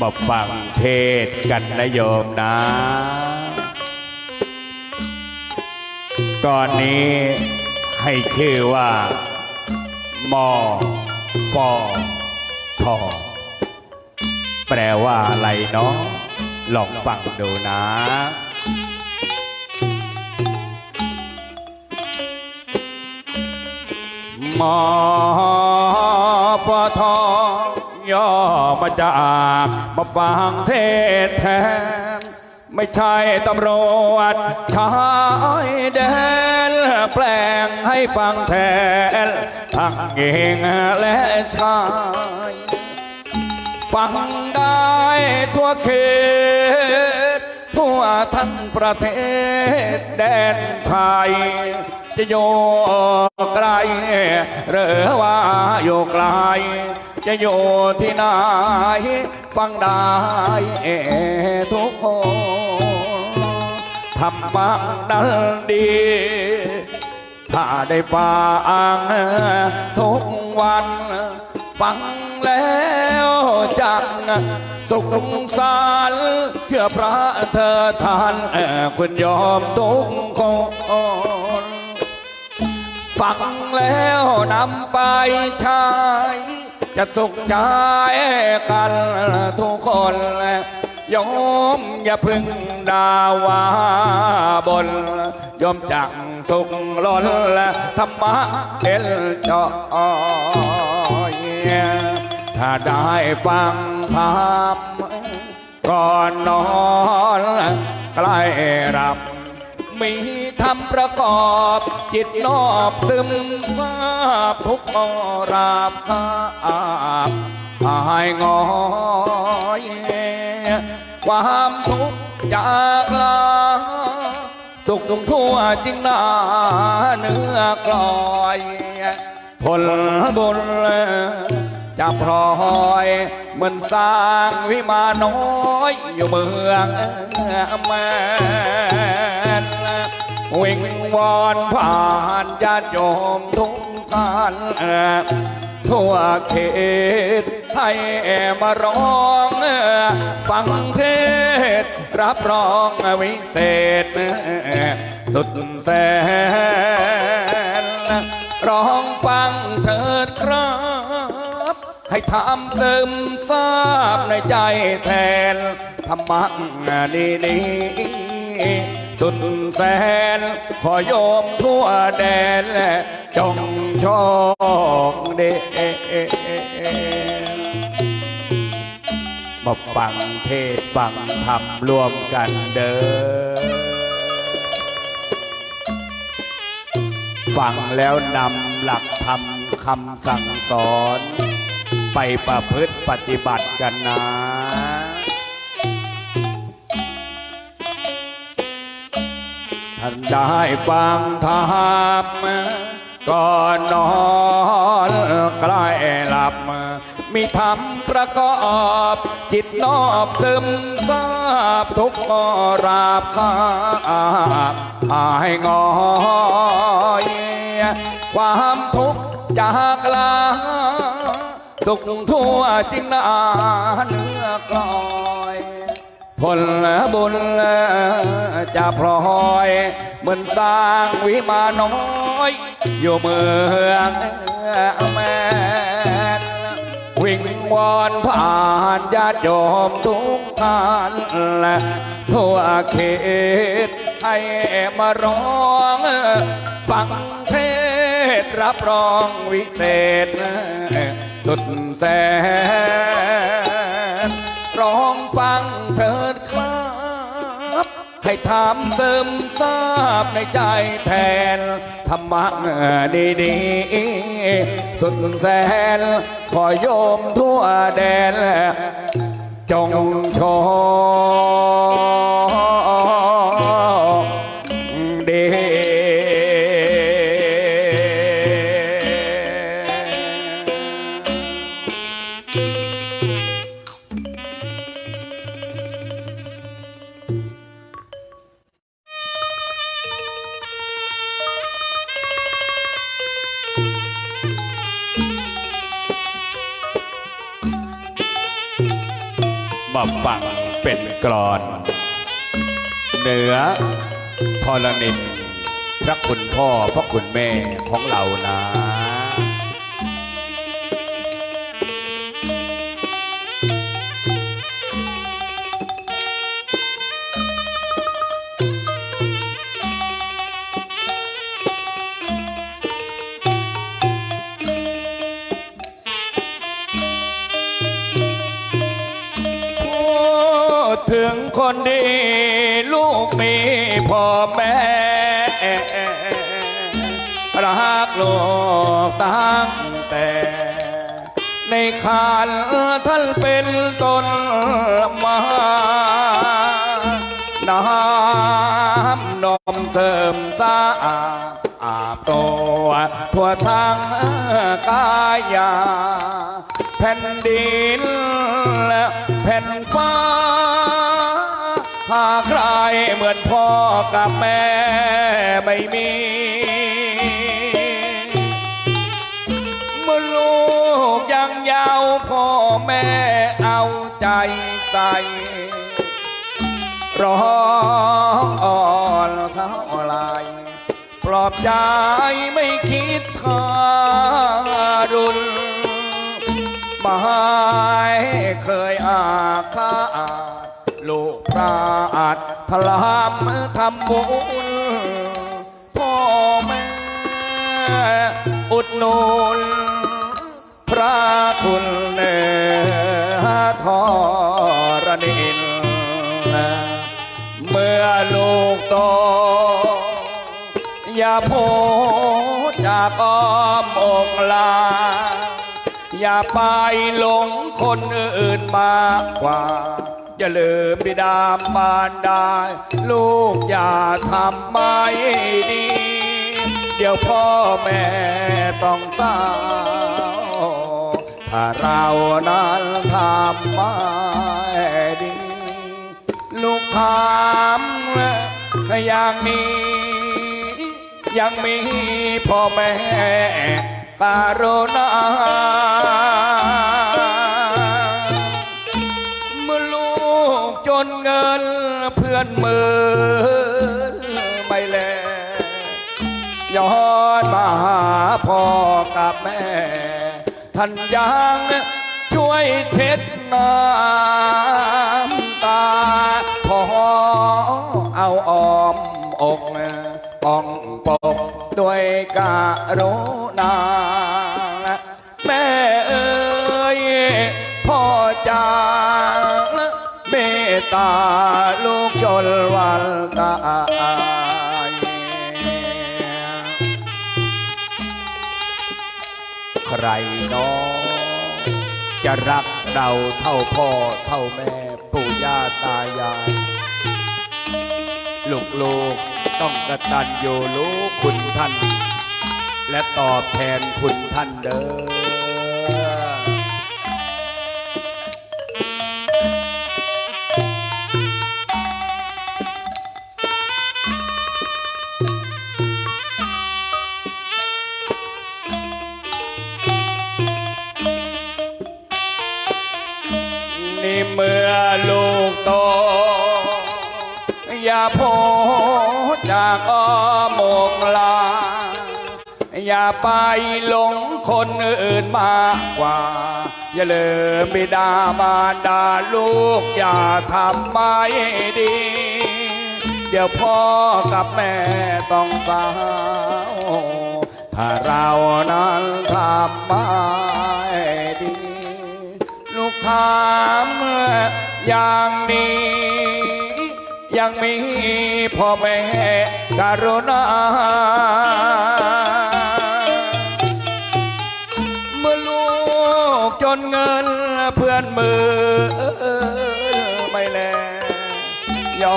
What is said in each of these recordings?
มาฟังเทศกันนะโยมนะ ก่อนนี้ให้ชื่อว่ามอฟอทอแปลว่าอะไรเนาะลองฟังดูนะ มอ ย่อมาจากมาฟังเทศแทน ไม่ใช่ตำรวจชายแดนแปลงให้ฟังแทนทั้งเองและชายฟังได้ทั่วเขตทั่วทั้งประเทศแดนไทย จะอยู่ไกลหรือว่าอยู่ไกล จะอยู่ที่ไหนฟังได้ทุกคนทำบังดันดี ถ้าได้ฟังทุกวัน ฟังแล้วจังสุขสารเชื่อพระเธอทานคุณยอมทุกคนฟังแล้วนำไปใช้ จะสุขใจกันทุกคนยมอย่าพึ่งดาว่าบนโยมจังทุกล้นธรรมะเอ็นจอยถ้าได้ฟังธรรมก่อนนอนใกล้หลับ มีธรรมประกอบจิตนอบซึมซาบทุกข์ราบคาบหายงอยความทุกข์จากลาสุขทุกทั่วจริงนาเนื้อกลอยผลบุญจะพลอยเหมือนสร้างวิมานน้อยอยู่เมืองแมน วิ่งวอนผ่านญาติโยมทุกท่านทั่วเขตให้มาร้องฟังเทศ รับรองวิเศษ สุดแสนร้องฟังเถิดครับให้ทำเติมทราบในใจแทนธรรมะนี้นี้ สุดแสนขอโยมทั่วแดนและจงโชคดีมาฟังเทศฟังธรรมรวมกันเด้อฟังแล้วนำหลักธรรมคำสั่งสอน ไปประพฤติปฏิบัติกันนะ ท่านได้ฟังธรรมก่อนนอนใกล้หลับ มีธรรมประกอบจิตนอบซึมซาบทุกข์ราบคาบหายงอยความทุกข์จากลาสุขทั่วจริงนาเนื้อกลอ ผลบุญจะพลอยเหมือนสร้างวิมานน้อยอยู่เมืองแมนวิ่งวอนผ่านญาติโยมทุกท่านและทั่วเขตให้มาร้องฟังเทศรับรองวิเศษสุดแสนร้องฟังเถิดครับ ให้ทำเสริมทราบในใจแทนธรรมะดีดีสุดแสนขอโยมทั่วแดนจงชม มาฟังเป็นกรอน เหนือพรนินพระคุณพ่อพระคุณแม่ของเรานะ คนดี ลูกมีพ่อแม่รักลูกตั้งแต่ ในคันท่านเป็นต้นมาน้ำนมเสริมสะอาดอาบตัวทั่วทั้งกายาแผ่นดินและแผ่นฟ้า หากใครเหมือนพ่อกับแม่ไม่มีเมื่อลูกยังเยาวพ่อแม่เอาใจใส่ร้องอ่อนเท่าไรปลอบใจไม่คิดทารุณไม่เคยอาฆาตาดพลามทำบุญพ่อแม่อุดหนุนพระคุณเนทรณินเมื่อลูกโตอย่าโพดจากอ้อมอกลา อย่าไปหลงคนอื่นมากกว่า อย่าลืมบิดามารดา ลูกอย่าทำไม่ดี เดี๋ยวพ่อแม่ต้องเศร้าถ้าเรานั้นทำไม่ดี ลูกถามอย่างนี้ ยังมีพ่อแม่การุณา นเงินเพื่อนมือไม่แลย้อนมาหาพ่อกับแม่ ท่านยังช่วยเช็ดน้ำตาพอเอาออมอกป้องปกด้วยการุณาแม่เอ้ยพ่อจา ตาลูกจนวันตายใครน้องจะรักเราเท่าพ่อเท่าแม่ปู่ย่าตายาย ลูกๆต้องกระตันอยู่รู้คุณท่าน และตอบแทนคุณท่านเด้อ อย่าโพจากอ้อมอกลา อย่าไปหลงคนอื่นมากกว่า อย่าเลืมบิดามารดาลูก อย่าทำไม่ดี เดี๋ยวพ่อกับแม่ต้องเศร้าถ้าเรานั้นทำไม่ดี ลูกถามอย่างนี้ ยังมีพ่อแม่การุณาเมื่อลูกจนเงินเพื่อนมือไม่แลย้อ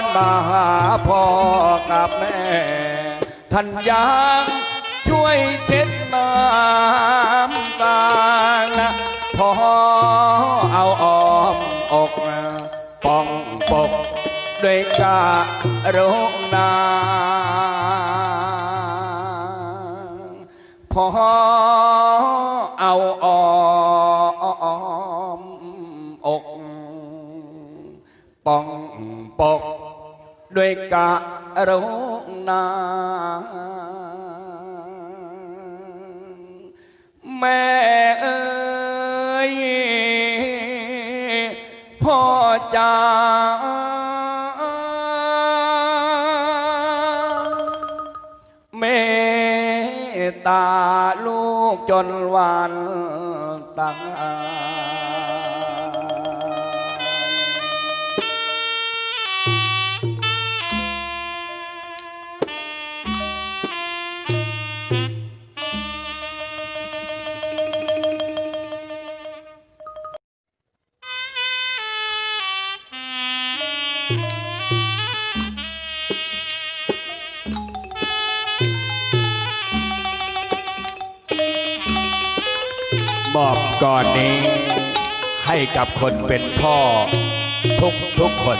นมาหาพ่อกับแม่ ท่านยังช่วยเช็ดน้ำตาพอเอาอ ด้วยการุณาขอเอาออมอกป้องปกด้วยการุณาแม่เอ้ยพ่อจ๋า จนวันตาย ก่อนนี้ ให้กับคนเป็นพ่อทุกทุกคน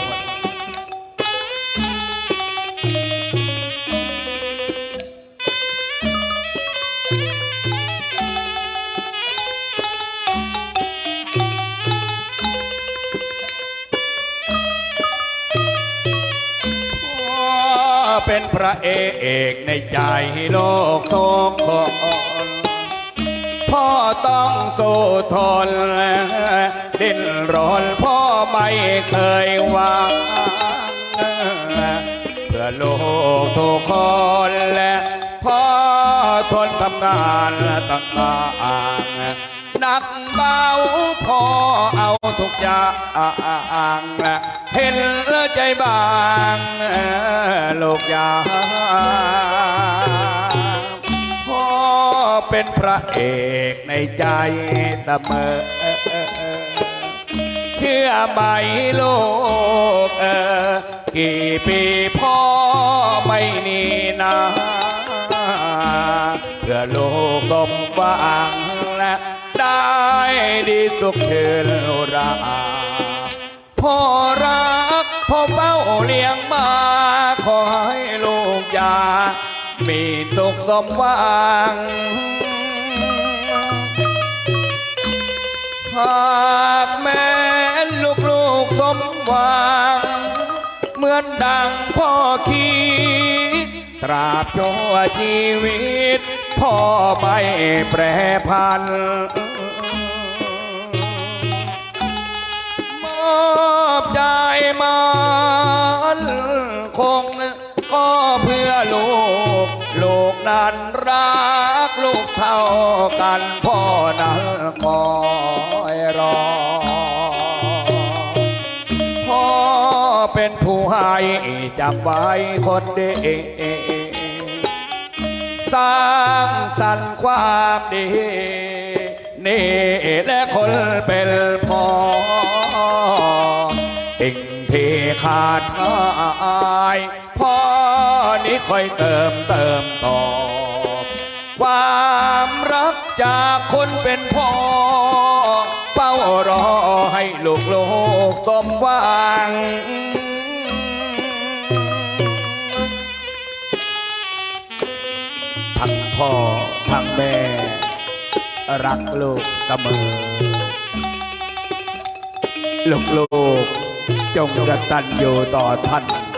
พ่อเป็นพระเอกในใจโลกทุกคน พ่อต้องสู้ทน ดิ้นรนพ่อไม่เคยวางเพื่อลูกทุกคนและพ่อทนทำงานต่างๆหนักเบาพ่อเอาทุกอย่างเห็นใจบางลูกยาง เป็นพระเอกในใจเสมอ เชื่อไหมลูกเออ กี่ปีพ่อไม่นีนาเพื่อลูกสมหวังและได้ดีสุขชื่นราพ่อรักพ่อเฝ้าเลี้ยงมา ขอให้ลูกอยามีสุขสมหวัง หากแม้ลูกลูกสมหวัง เหมือนดังพ่อคิดตราบชั่วชีวิต พ่อไม่แปรพันมอบใจมันคงก็เพื่อลูก นั้นรักลูกเท่ากันพ่อนั้นคอยรอ พ่อเป็นผู้ให้จำไว้คนเดีสร้างสรรค์ความดี นี่และคนเป็นพ่อสิ่งที่ขาดหายพ่อ ค่อยเติมเติมต่อ ความรักจากคนเป็นพ่อเฝ้ารอให้ลูกลูกสมหวังทั้งพ่อทั้งแม่ รักลูกเสมอ ลูกลูกๆจงกตัญญูต่อท่าน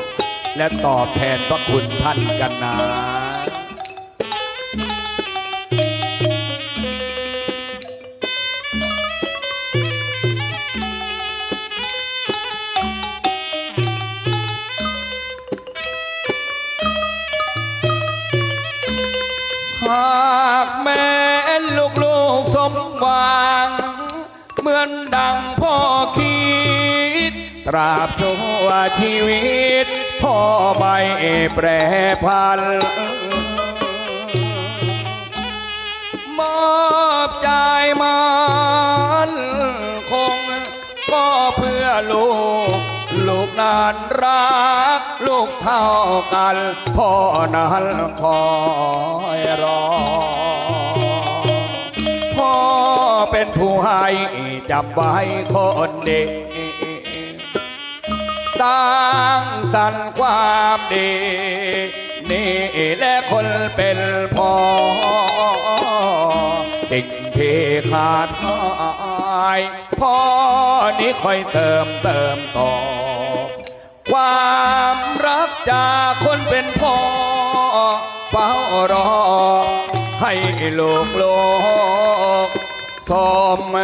และตอบแทนพระคุณท่านกันนะหากแม้ลูกลูกสมหวัง เหมือนดังพ่อคิด ตราบชั่วชีวิต พ่อไม่แปรพัน มอบใจมันคง ก็เพื่อลูก ลูกนันรัก ลูกเท่ากัน พ่อนั้นคอยรอพ่อเป็นผู้ให้จำไว้คนเดีส ร้างสรรค์ความดี นี่แหละคนเป็นพ่อสิ่งที่ขาดหายพ่อนี้คอยเติมเติมต่อ ความรักจากคนเป็นพ่อเฝ้ารอ ให้โลกโลกสม